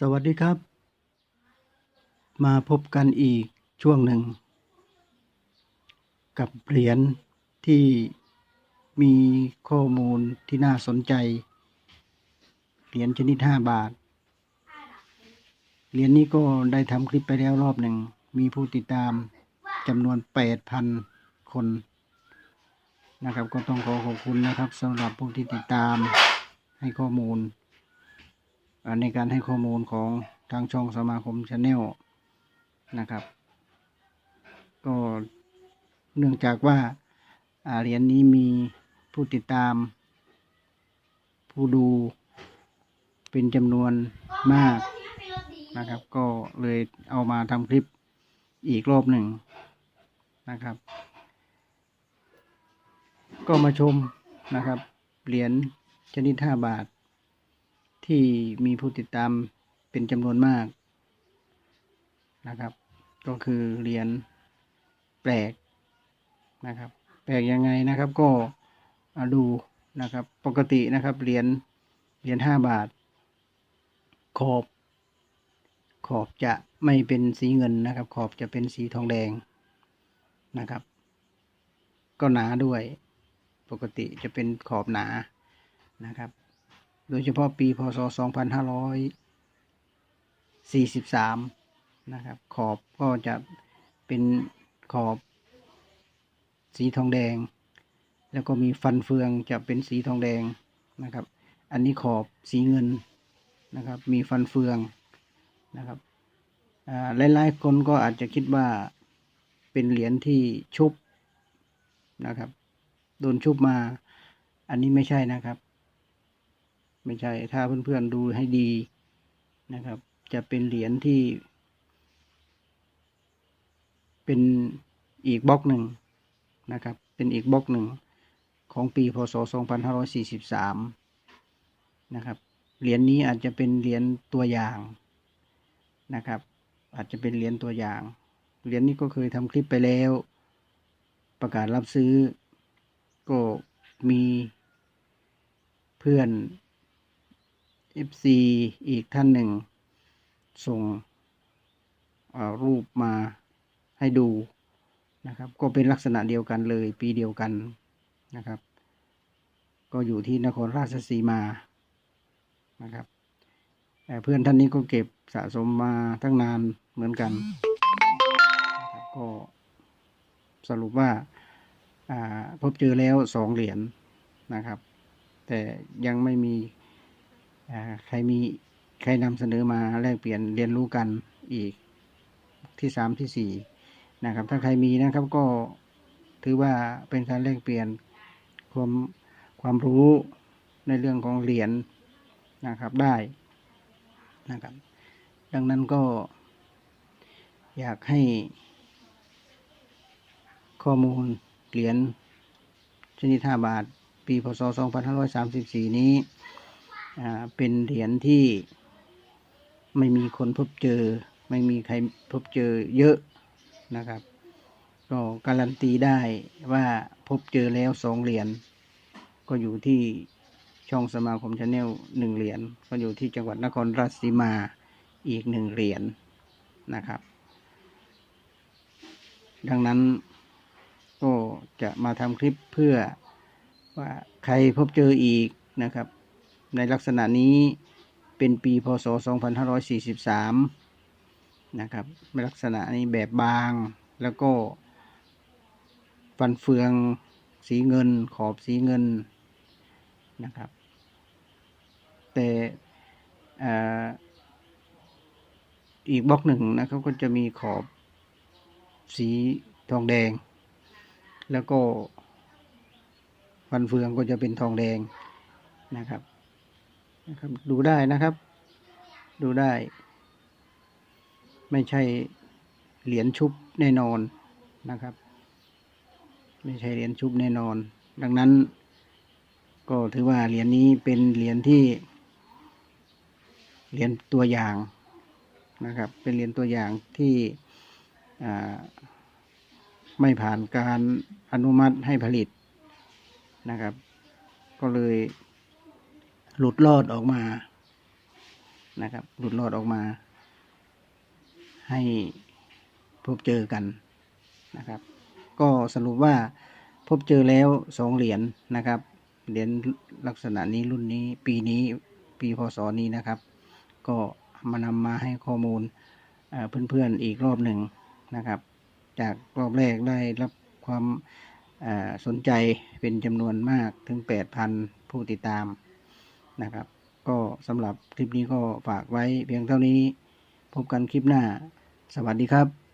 สวัสดีครับ มาพบกันอีกช่วงหนึ่ง กับเหรียญที่มีข้อมูลที่น่าสนใจ เหรียญชนิดห้าบาท เหรียญนี้ก็ได้ทำคลิปไปแล้วรอบหนึ่ง มีผู้ติดตามจำนวนแปดพันคน นะครับ ก็ต้องขอขอบคุณนะครับสำหรับผู้ที่ติดตามให้ข้อมูล ในการให้ข้อมูลของทางช่องสมาคมชาแนลนะครับ ก็เนื่องจากว่าเหรียญนี้มีผู้ติดตาม ผู้ดูเป็นจำนวนมากนะครับ ก็เลยเอามาทำคลิปอีกรอบหนึ่งนะครับ ก็มาชมนะครับ เหรียญชนิด 5 บาท ที่มีผู้ติดตามเป็นจำนวนมากนะครับ ก็คือเหรียญแปลกนะครับ แปลกยังไงนะครับก็อ่าดูนะครับปกตินะครับเหรียญเหรียญห้าบาท ขอบ ขอบจะไม่เป็นสีเงินนะครับ ขอบจะเป็นสีทองแดงนะครับ ก็หนาด้วย ปกติจะเป็นขอบหนานะครับ โดยเฉพาะปีพศ 2543 นะครับ ขอบก็จะเป็นขอบสีทองแดง แล้วก็มีฟันเฟืองจะเป็นสีทองแดงนะครับ อันนี้ขอบสีเงินนะครับ มีฟันเฟืองนะครับหลายๆคนก็อาจจะคิดว่าเป็นเหรียญที่ชุบนะครับ โดนชุบมา อันนี้ไม่ใช่นะครับ ไม่ใช่ ถ้าเพื่อนๆดูให้ดีนะครับ จะเป็นเหรียญที่ เป็นอีกบล็อกหนึ่งนะครับ เป็นอีกบล็อกหนึ่งของปีพศ 2543 นะครับ เหรียญนี้อาจจะเป็นเหรียญตัวอย่างนะครับ อาจจะเป็นเหรียญตัวอย่าง เหรียญนี้ก็เคยทำคลิปไปแล้ว ประกาศรับซื้อ ก็มีเพื่อน FC อีกท่านหนึ่ง ส่งรูปมาให้ดูนะครับ ก็เป็นลักษณะเดียวกันเลยปีเดียวกันนะครับ ก็อยู่ที่นครราชสีมานะครับแต่เพื่อนท่านนี้ก็เก็บสะสมมาตั้งนานเหมือนกันนก็สรุปว่าพบเจอแล้วสองเหรียญนะครับ แต่ยังไม่มี ใครมีใครนำเสนอมาแลกเปลี่ยนเรียนรู้กันอีกที่สามที่สี่นะครับ ถ้าใครมีนะครับก็ถือว่าเป็นการแลกเปลี่ยนความความรู้ในเรื่องของเหรียญนะครับได้นะครับ ดังนั้นก็ อยากให้ข้อมูลเหรียญชนิด 5 บาท ปีพศ 2534 นี้อ่า เป็นเหรียญที่ไม่มีคนพบเจอ ไม่มีใครพบเจอเยอะนะครับ ก็การันตีได้ว่าพบเจอแล้วสองเหรียญก็อยู่ที่ช่องสมาคมชาแนลหนึ่งเหรียญก็อยู่ที่จังหวัดนครราชสีมาอีกหนึ่งเหรียญนะครับ ดังนั้นก็จะมาทำคลิปเพื่อว่าใครพบเจออีกนะครับ ในลักษณะนี้เป็นปีพศ 2543 นะครับในลักษณะนี้แบบบาง แล้วก็ ฟันเฟืองสีเงินขอบสีเงินนะครับ แต่อีกบล็อกหนึ่งนะครับก็จะมีขอบสีทองแดง แล้วก็ฟันเฟืองก็จะเป็นทองแดงนะครับ นะครับ ดูได้นะครับ ดูได้ ไม่ใช่เหรียญชุบแน่นอนนะครับ ไม่ใช่เหรียญชุบแน่นอน ดังนั้น ก็ถือว่าเหรียญนี้เป็นเหรียญที่เหรียญตัวอย่างนะครับ เป็นเหรียญตัวอย่างที่ไม่ผ่านการอนุมัติให้ผลิตนะครับ ก็เลย หลุดรอดออกมานะครับ หลุดรอดออกมา ให้พบเจอกันนะครับ ก็สรุปว่าพบเจอแล้วสองเหรียญนะครับ เหรียญลักษณะนี้รุ่นนี้ปีนี้ปีพศนี้นะครับ ก็มานำมาให้ข้อมูลเพื่อนๆอีกรอบหนึ่งนะครับ จากรอบแรกได้รับความสนใจเป็นจำนวนมากถึง 8,000 ผู้ติดตาม นะครับ ก็สำหรับคลิปนี้ก็ฝากไว้เพียงเท่านี้ พบกันคลิปหน้า สวัสดีครับ